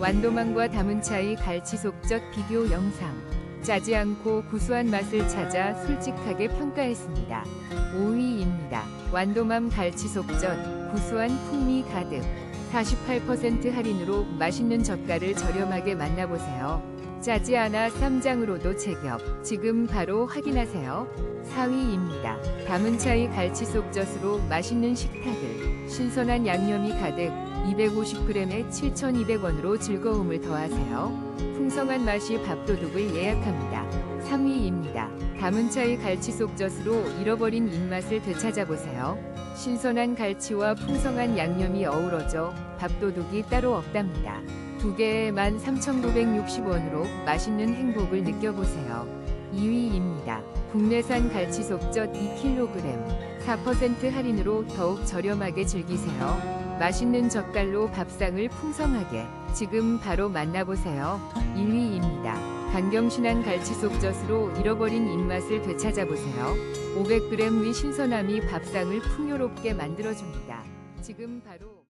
완도망과 담은 차이 갈치 속젓 비교 영상. 짜지 않고 구수한 맛을 찾아 솔직하게 평가했습니다. 5위입니다. 완도맘 갈치 속젓 구수한 풍미 가득. 48% 할인으로 맛있는 젓갈을 저렴하게 만나보세요. 짜지 않아 쌈장으로도 제격. 지금 바로 확인하세요. 4위입니다. 담은 차이 갈치 속젓으로 맛있는 식탁을. 신선한 양념이 가득 250g에 7,200원으로 즐거움을 더하세요. 풍성한 맛이 밥도둑을 예약합니다. 3위입니다. 담은 차이 갈치 속젓으로 잃어버린 입맛을 되찾아보세요. 신선한 갈치와 풍성한 양념이 어우러져 밥도둑이 따로 없답니다. 두 개에 13,960원으로 맛있는 행복을 느껴보세요. 2위입니다. 국내산 갈치 속젓 2kg 4% 할인으로 더욱 저렴하게 즐기세요. 맛있는 젓갈로 밥상을 풍성하게 지금 바로 만나보세요. 1위입니다. 강경신한 갈치 속젓으로 잃어버린 입맛을 되찾아보세요. 500g 의 신선함이 밥상을 풍요롭게 만들어줍니다. 지금 바로